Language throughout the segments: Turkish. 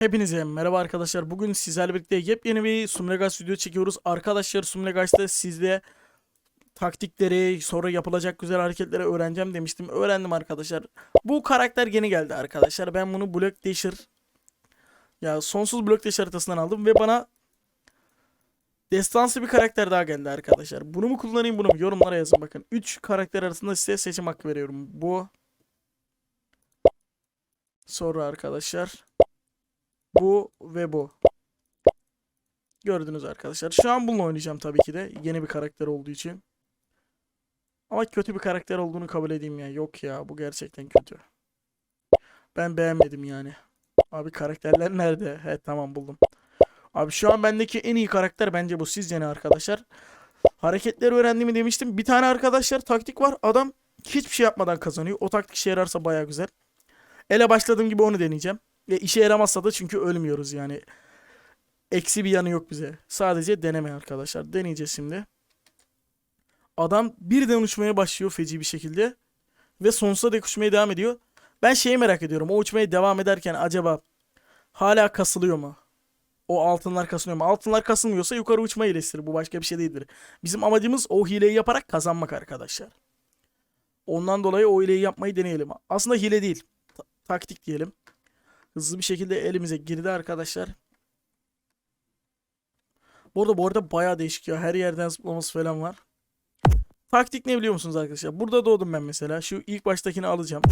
Hepinize merhaba arkadaşlar. Bugün sizlerle birlikte yepyeni bir Sumlegas video çekiyoruz. Arkadaşlar Sumlegas'ta sizde taktikleri, sonra yapılacak güzel hareketleri öğreneceğim demiştim. Öğrendim arkadaşlar. Bu karakter yeni geldi arkadaşlar. Ben bunu Block Dasher ya sonsuz Block Dash haritasından aldım ve bana destansı bir karakter daha geldi arkadaşlar. Bunu mu kullanayım bunu mu? Yorumlara yazın bakın. 3 karakter arasında size seçim hakkı veriyorum. Bu sonra arkadaşlar bu ve bu. Gördünüz arkadaşlar. Şu an bununla oynayacağım tabii ki de. Yeni bir karakter olduğu için. Ama kötü bir karakter olduğunu kabul edeyim ya. Yok ya bu gerçekten kötü. Ben beğenmedim yani. Abi karakterler nerede? He tamam buldum. Abi şu an bendeki en iyi karakter bence bu. Sizce ne arkadaşlar? Hareketleri öğrendiğimi demiştim. Bir tane arkadaşlar taktik var. Adam hiçbir şey yapmadan kazanıyor. O taktik işe yararsa baya güzel. Ele başladığım gibi onu deneyeceğim. Ve işe yaramazsa da çünkü ölmüyoruz yani. Eksi bir yanı yok bize. Sadece deneme arkadaşlar. Deneyeceğiz şimdi. Adam birden uçmaya başlıyor feci bir şekilde. Ve sonsuza dek uçmaya devam ediyor. Ben şeyi merak ediyorum. O uçmaya devam ederken acaba hala kasılıyor mu? O altınlar kasılıyor mu? Altınlar kasılmıyorsa yukarı uçma hilesidir. Bu başka bir şey değildir. Bizim amacımız o hileyi yaparak kazanmak arkadaşlar. Ondan dolayı o hileyi yapmayı deneyelim. Aslında hile değil. Ta- taktik diyelim. Hızlı bir şekilde elimize girdi arkadaşlar. Bu arada bu arada bayağı değişik ya. Her yerden zıplaması falan var. Taktik ne biliyor musunuz arkadaşlar? Burada doğdum ben mesela. Şu ilk baştakini alacağım.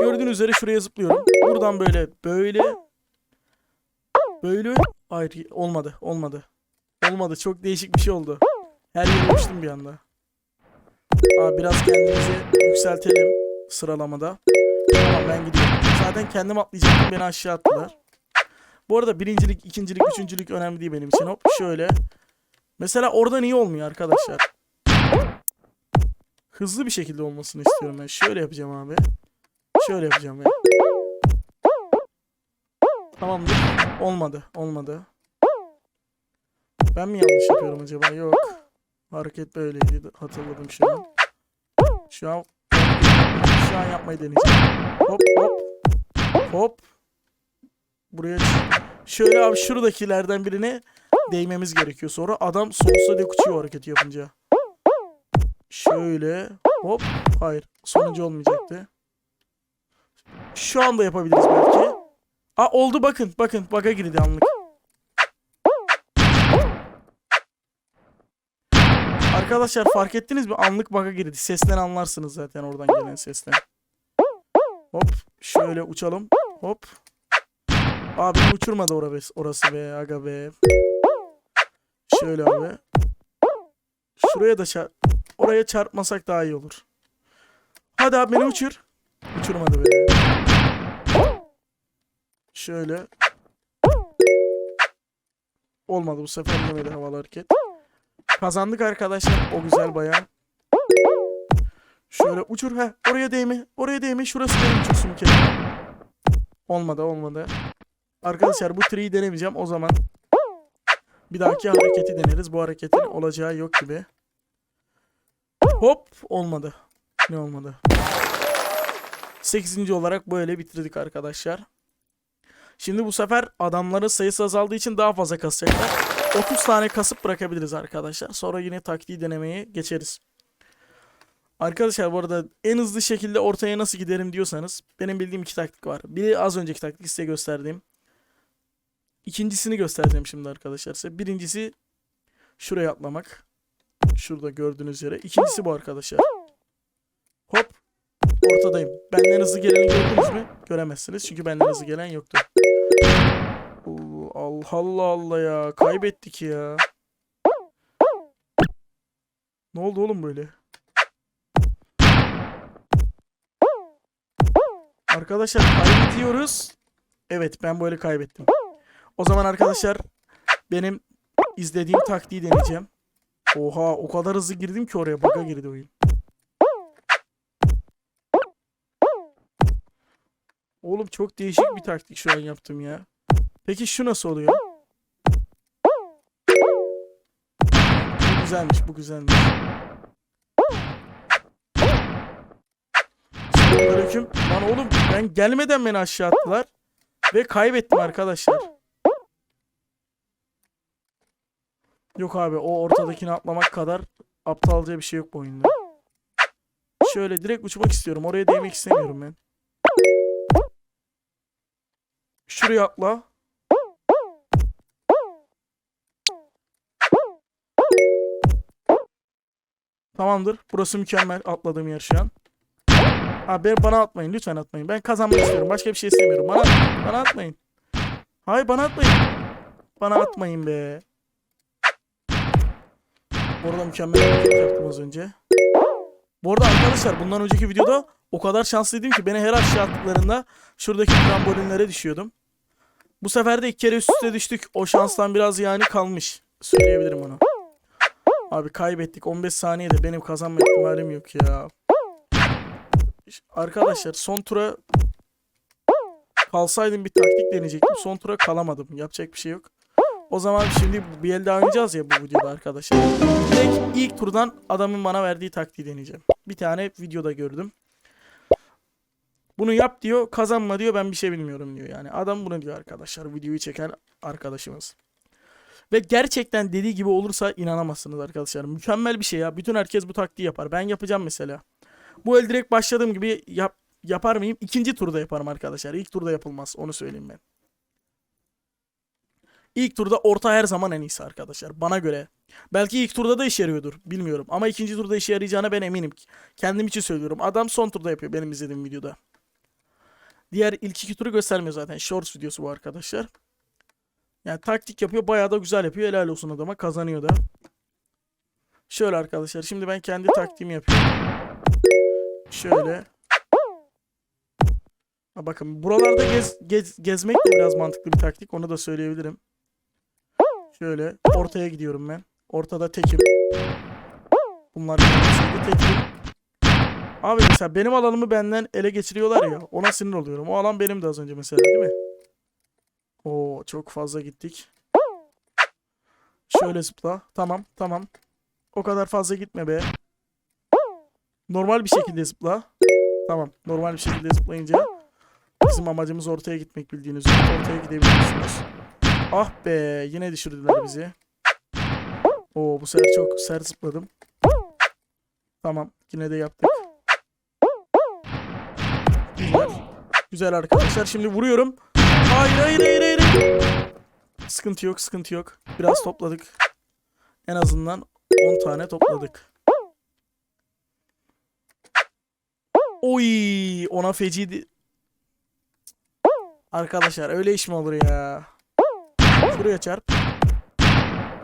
Gördüğünüz üzere şuraya zıplıyorum. Buradan böyle böyle böyle hayır olmadı olmadı. Olmadı çok değişik bir şey oldu. Her yere uçtum bir anda. Aa, biraz kendimizi yükseltelim sıralamada. Tamam ben gidiyorum. Zaten kendim atlayacaktım beni aşağı attılar. Bu arada birincilik, ikincilik, üçüncülük önemli değil benim için. Hop şöyle. Mesela orada niye olmuyor arkadaşlar? Hızlı bir şekilde olmasını istiyorum ben. Şöyle yapacağım abi. Şöyle yapacağım ben. Tamamdır. Olmadı. Olmadı. Ben mi yanlış yapıyorum acaba? Yok. Hareket böyleydi. Hatırladım şu an. Şu an şu an yapmayı deneyeceğim. Hop hop. Hop. Buraya şöyle abi şuradakilerden birine değmemiz gerekiyor. Sonra adam sonsuza dek uçuyor hareketi yapınca. Şöyle hop. Hayır. Sonuncu olmayacaktı. Şu anda yapabiliriz belki. Aa oldu bakın. Bakın baka girdi anlık. Arkadaşlar fark ettiniz mi? Anlık baka girdi. Sesten anlarsınız zaten oradan gelen sesten. Hop. Şöyle uçalım. Hop. Abi uçurmadı orası, orası be aga be. Şöyle abi. Şuraya da çarp. Oraya çarpmasak daha iyi olur. Hadi abi beni uçur. Uçurmadı be. Şöyle. Olmadı bu sefer yemedi havalı hareket. Kazandık arkadaşlar. O güzel bayağı. Şöyle uçur ha. Oraya değme. Oraya değme. Şurası benim uçursun kere. Olmadı olmadı. Arkadaşlar bu tree'yi denemeyeceğim. O zaman bir dahaki hareketi deneriz. Bu hareketin olacağı yok gibi. Hop olmadı. Ne olmadı? 8. olarak böyle bitirdik arkadaşlar. Şimdi bu sefer adamların sayısı azaldığı için daha fazla kasacaklar. 30 tane kasıp bırakabiliriz arkadaşlar. Sonra yine taktiği denemeye geçeriz. Arkadaşlar bu arada en hızlı şekilde ortaya nasıl giderim diyorsanız benim bildiğim iki taktik var. Biri az önceki taktik size gösterdiğim. İkincisini göstereceğim şimdi arkadaşlar size. Birincisi şuraya atlamak. Şurada gördüğünüz yere. İkincisi bu arkadaşlar. Hop. Ortadayım. Benden hızlı geleni gördünüz mü? Göremezsiniz çünkü benden hızlı gelen yoktu. Allah Allah Allah ya. Kaybettik ya. Ne oldu oğlum böyle? Arkadaşlar kaybediyoruz. Evet ben böyle kaybettim. O zaman arkadaşlar benim izlediğim taktiği deneyeceğim. Oha o kadar hızlı girdim ki oraya bug'a girdi oyun. Oğlum çok değişik bir taktik şu an yaptım ya. Peki şu nasıl oluyor? Bu güzelmiş bu güzelmiş. Selamünaleyküm. Lan oğlum ben gelmeden beni aşağı attılar. Ve kaybettim arkadaşlar. Yok abi o ortadakini atlamak kadar aptalca bir şey yok bu oyunda. Şöyle direkt uçmak istiyorum. Oraya değmek istemiyorum ben. Şuraya atla. Tamamdır. Burası mükemmel. Atladığım yer şu an. Ben- bana atmayın. Lütfen atmayın. Ben kazanmak istiyorum. Başka bir şey istemiyorum. Bana, bana atmayın. Hayır bana atmayın. Bana atmayın be. Orada mükemmel bir hareket yaptım az önce. Bu arada arkadaşlar bundan önceki videoda o kadar şanslıydım ki beni her aşağı attıklarında şuradaki trambolinlere düşüyordum. Bu sefer de iki kere üst üste düştük. O şanstan biraz yani kalmış. Söyleyebilirim onu. Abi kaybettik. 15 saniyede benim kazanma ihtimalim yok ya. Arkadaşlar son tura kalsaydım bir taktik deneyecektim. Son tura kalamadım. Yapacak bir şey yok. O zaman şimdi bir el oynayacağız ya bu videoda arkadaşlar. Direkt ilk turdan adamın bana verdiği taktiği deneyeceğim. Bir tane videoda gördüm. Bunu yap diyor, kazanma diyor, ben bir şey bilmiyorum diyor yani. Adam bunu diyor arkadaşlar, videoyu çeken arkadaşımız. Ve gerçekten dediği gibi olursa inanamazsınız arkadaşlar. Mükemmel bir şey ya. Bütün herkes bu taktiği yapar. Ben yapacağım mesela. Bu el direkt başladığım gibi yap, yapar mıyım? İkinci turda yaparım arkadaşlar. İlk turda yapılmaz. Onu söyleyeyim ben. İlk turda orta her zaman en iyisi arkadaşlar. Bana göre. Belki ilk turda da işe yarıyordur. Bilmiyorum. Ama ikinci turda işe yarayacağına ben eminim. Kendim için söylüyorum. Adam son turda yapıyor benim izlediğim videoda. Diğer ilk iki turu göstermiyor zaten. Shorts videosu bu arkadaşlar. Yani taktik yapıyor. Bayağı da güzel yapıyor. Helal olsun adama. Kazanıyor da. Şöyle arkadaşlar. Şimdi ben kendi taktiğimi yapıyorum. Şöyle. Ha bakın buralarda gez, gez, gezmek de biraz mantıklı bir taktik. Onu da söyleyebilirim. Şöyle ortaya gidiyorum ben. Ortada tekim. Bunlar şeyde tekim. Abi mesela benim alanımı benden ele geçiriyorlar ya. Ona sinir oluyorum. O alan benim de az önce mesela değil mi? Oo çok fazla gittik. Şöyle zıpla. Tamam tamam. O kadar fazla gitme be. Normal bir şekilde zıpla. Tamam. Normal bir şekilde zıplayınca bizim amacımız ortaya gitmek bildiğiniz üzere. Ortaya gidebiliyorsunuz. Ah be yine düşürdüler bizi. Oo bu sefer çok sert zıpladım. Tamam yine de yaptık. Güzel. Güzel arkadaşlar şimdi vuruyorum. Hayır hayır hayır hayır. Sıkıntı yok sıkıntı yok. Biraz topladık. En azından 10 tane topladık. Oy ona feciydi. Arkadaşlar öyle iş mi olur ya? Şuraya çarp.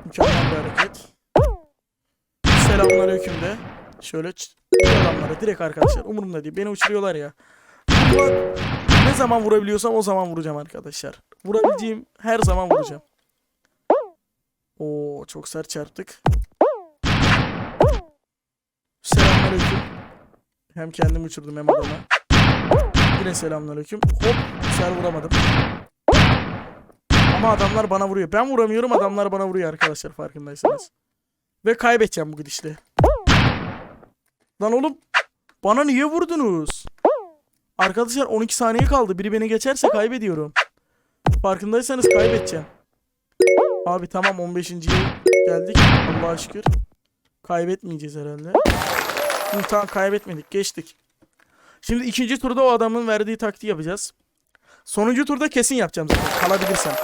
Mükemmel bir hareket. Selamünaleyküm de. Şöyle adamlara direkt arkadaşlar umurumda değil. Beni uçuruyorlar ya. Ne zaman vurabiliyorsam o zaman vuracağım arkadaşlar. Vurabileceğim her zaman vuracağım. Oo çok sert çarptık. Selamünaleyküm. Hem kendim uçurdum hem adama. Yine selamünaleyküm. Hop sefer vuramadım. Ama adamlar bana vuruyor. Ben vuramıyorum adamlar bana vuruyor arkadaşlar farkındaysanız. Ve kaybedeceğim bu gidişle. Lan oğlum bana niye vurdunuz? Arkadaşlar 12 saniye kaldı. Biri beni geçerse kaybediyorum. Farkındaysanız kaybedeceğim. Abi tamam 15. geldik. Allah'a şükür. Kaybetmeyeceğiz herhalde. Tamam kaybetmedik. Geçtik. Şimdi ikinci turda o adamın verdiği taktiği yapacağız. Sonuncu turda kesin yapacağım zaten. Kalabilirsem.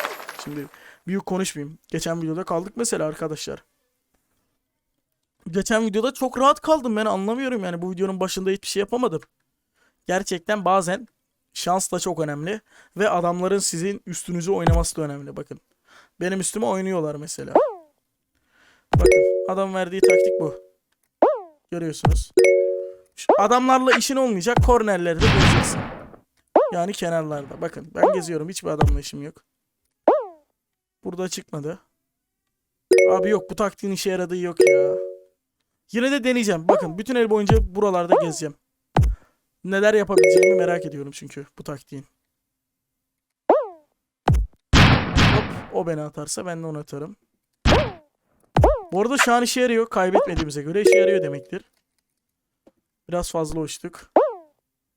Şimdi büyük konuşmayayım. Geçen videoda kaldık mesela arkadaşlar. Geçen videoda çok rahat kaldım ben anlamıyorum yani bu videonun başında hiçbir şey yapamadım. Gerçekten bazen şans da çok önemli ve adamların sizin üstünüzü oynaması da önemli bakın. Benim üstüme oynuyorlar mesela. Bakın adam verdiği taktik bu. Görüyorsunuz. Adamlarla işin olmayacak kornerlerde gezeceksin. Yani kenarlarda. Bakın ben geziyorum hiçbir adamla işim yok. Burada çıkmadı. Abi yok bu taktiğin işe yaradığı yok ya. Yine de deneyeceğim. Bakın bütün el boyunca buralarda gezeceğim. Neler yapabileceğimi merak ediyorum çünkü bu taktiğin. Hop o beni atarsa ben de onu atarım. Bu arada şu an işe yarıyor. Kaybetmediğimize göre işe yarıyor demektir. Biraz fazla uçtuk.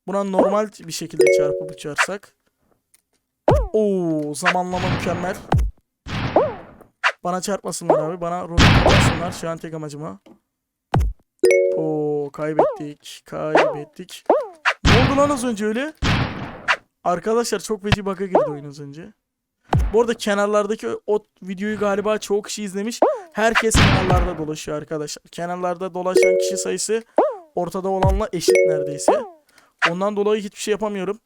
Buna normal bir şekilde çarpıp uçarsak. Oo zamanlama mükemmel. Bana çarpmasınlar abi. Bana roket atmasınlar. Şu an tek amacım o. Oo kaybettik. Kaybettik. Ne oldu lan az önce öyle? Arkadaşlar çok feci bug'a girdi oyun az önce. Bu arada kenarlardaki o videoyu galiba çoğu kişi izlemiş. Herkes kenarlarda dolaşıyor arkadaşlar. Kenarlarda dolaşan kişi sayısı ortada olanla eşit neredeyse. Ondan dolayı hiçbir şey yapamıyorum.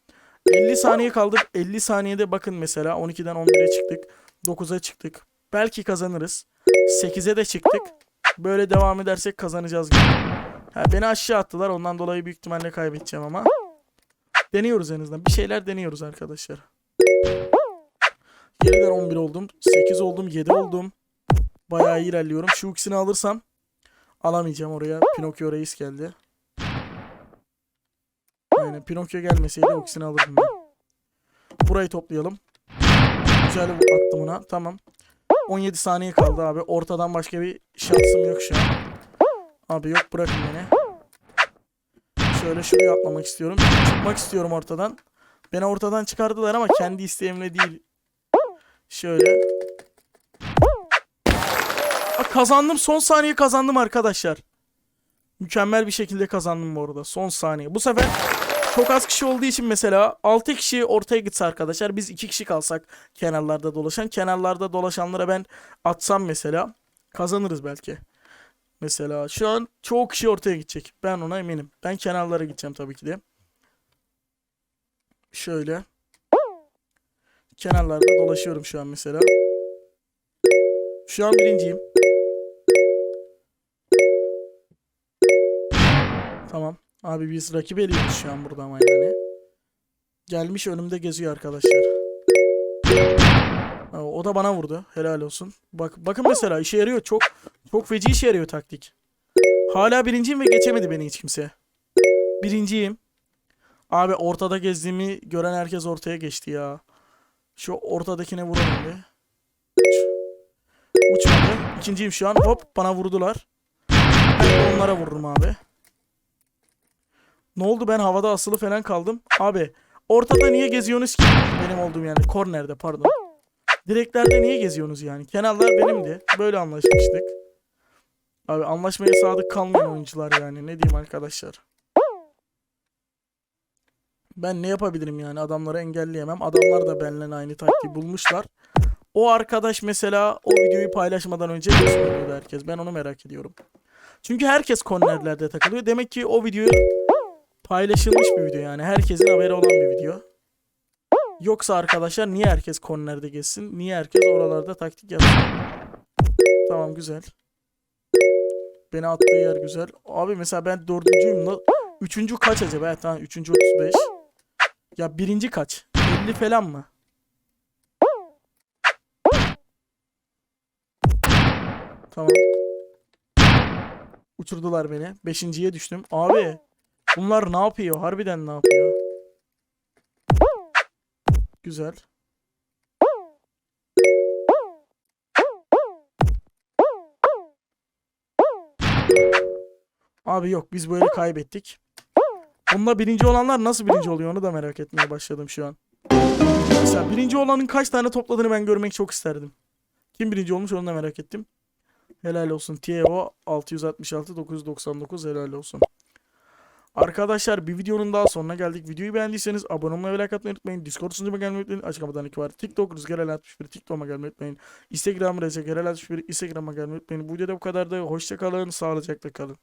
50 saniye kaldı. 50 saniyede bakın mesela 12'den 11'e çıktık. 9'a çıktık. Belki kazanırız. 8'e de çıktık. Böyle devam edersek kazanacağız gibi. Ha, beni aşağı attılar. Ondan dolayı büyük ihtimalle kaybedeceğim ama. Deniyoruz en azından. Bir şeyler deniyoruz arkadaşlar. 7'den 11 oldum. 8 oldum. 7 oldum. Bayağı iyi ilerliyorum. Şu ikisini alırsam alamayacağım oraya. Pinokyo reis geldi. Aynen Pinokyo gelmeseydi o ikisini alırdım ben. Burayı toplayalım. Güzel attım ona. Tamam. 17 saniye kaldı abi. Ortadan başka bir şansım yok şu an. Abi yok bırakın beni. Şöyle şuraya atlamak istiyorum. Çıkmak istiyorum ortadan. Beni ortadan çıkardılar ama kendi isteğimle değil. Şöyle. Aa, kazandım. Son saniye kazandım arkadaşlar. Mükemmel bir şekilde kazandım bu arada. Son saniye. Bu sefer çok az kişi olduğu için mesela 6 kişi ortaya gitse arkadaşlar biz 2 kişi kalsak kenarlarda dolaşan. Kenarlarda dolaşanlara ben atsam mesela kazanırız belki. Mesela şu an çoğu kişi ortaya gidecek. Ben ona eminim. Ben kenarlara gideceğim tabii ki de. Şöyle. Kenarlarda dolaşıyorum şu an mesela. Şu an birinciyim. Tamam. Abi biz rakip eliyoruz şu an burada ama yani. Gelmiş önümde geziyor arkadaşlar. O da bana vurdu. Helal olsun. Bak bakın mesela işe yarıyor. Çok çok feci işe yarıyor taktik. Hala birinciyim ve geçemedi beni hiç kimse. Birinciyim. Abi ortada gezdiğimi gören herkes ortaya geçti ya. Şu ortadakine vuralım bir. Uç. Uçmadı. İkinciyim şu an. Hop bana vurdular. Ben onlara vururum abi. Ne oldu ben havada asılı falan kaldım. Abi ortada niye geziyorsunuz ki? Benim olduğum yani kornerde pardon. Direklerde niye geziyorsunuz yani? Kenarlar benimdi. Böyle anlaşmıştık. Abi anlaşmaya sadık kalmayan oyuncular yani. Ne diyeyim arkadaşlar. Ben ne yapabilirim yani? Adamları engelleyemem. Adamlar da benimle aynı taktiği bulmuşlar. O arkadaş mesela o videoyu paylaşmadan önce nasıl oluyordu herkes? Ben onu merak ediyorum. Çünkü herkes kornerlerde takılıyor. Demek ki o videoyu paylaşılmış bir video yani. Herkesin haberi olan bir video. Yoksa arkadaşlar niye herkes kornerde geçsin? Niye herkes oralarda taktik yapsın? Tamam güzel. Beni attığı yer güzel. Abi mesela ben dördüncüyüm. Üçüncü kaç acaba? Evet tamam üçüncü 35. Ya birinci kaç? 50 falan mı? Tamam. Uçurdular beni. Beşinciye düştüm. Abi bunlar ne yapıyor? Harbiden ne yapıyor? Güzel. Abi yok biz böyle kaybettik. Bunda birinci olanlar nasıl birinci oluyor onu da merak etmeye başladım şu an. Mesela birinci olanın kaç tane topladığını ben görmek çok isterdim. Kim birinci olmuş onu da merak ettim. Helal olsun. TEO 666 999 helal olsun. Arkadaşlar bir videonun daha sonuna geldik. Videoyu beğendiyseniz abone olmayı ve like atmayı unutmayın. Discord sunucuma gelmeyi unutmayın. Açık kapıdan iki var. TikTok Rüzgar El 61. TikTok'uma gelmeyi unutmayın. Instagram Recep El 61. Instagram'a gelmeyi unutmayın. Bu videoda bu kadar da. Hoşçakalın. Sağlıcakla kalın.